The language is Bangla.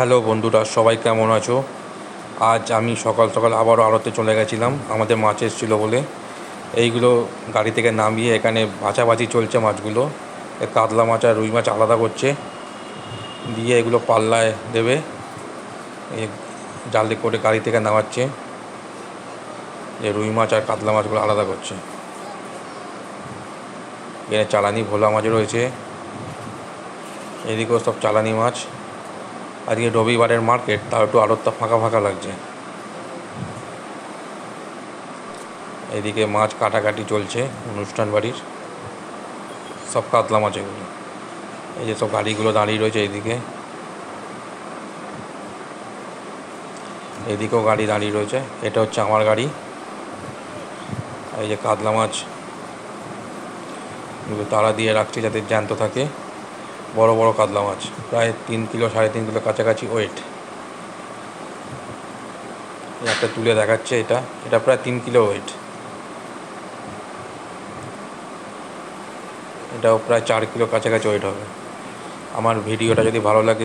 হ্যালো বন্ধুরা, সবাই কেমন আছো? আজ আমি সকাল সকাল আবারও আড়তে চলে গেছিলাম, আমাদের মাছ এসেছিল বলে। এইগুলো গাড়ি থেকে নামিয়ে এখানে বাছাবাছি চলছে মাছগুলো। কাতলা মাছ আর রুই মাছ আলাদা করছে। দিয়ে এগুলো পাল্লায় দেবে। জালে করে গাড়ি থেকে নামাচ্ছে। যে রুই মাছ আর কাতলা মাছগুলো আলাদা করছে। এখানে চালানি ভোলা মাছ রয়েছে। এদিকেও সব চালানি মাছ। আজকে রবিবারের মার্কেট, তাও একটু আড়তটা ফাঁকা ফাঁকা লাগছে। এদিকে মাছ কাটাকাটি চলছে অনুষ্ঠান বাড়ির। সব কাতলা মাছ এগুলো এই যে সব গাড়িগুলো দাঁড়িয়ে রয়েছে এইদিকে এদিকেও গাড়ি দাঁড়িয়ে রয়েছে। এটা হচ্ছে আমার গাড়ি। এই যে কাতলা মাছ। তারা দিয়ে রাখছে যাতে জ্যান্ত থাকে। বড় বড় কাতলা মাছ, প্রায় তিন কিলো, সাড়ে তিন কিলো কাছাকাছি ওয়েট একটা তুলে দেখাচ্ছে এটা এটা প্রায় তিন কিলো ওয়েট এটাও প্রায় চার কিলো কাছাকাছি ওয়েট হবে। আমার ভিডিওটা যদি ভালো লাগে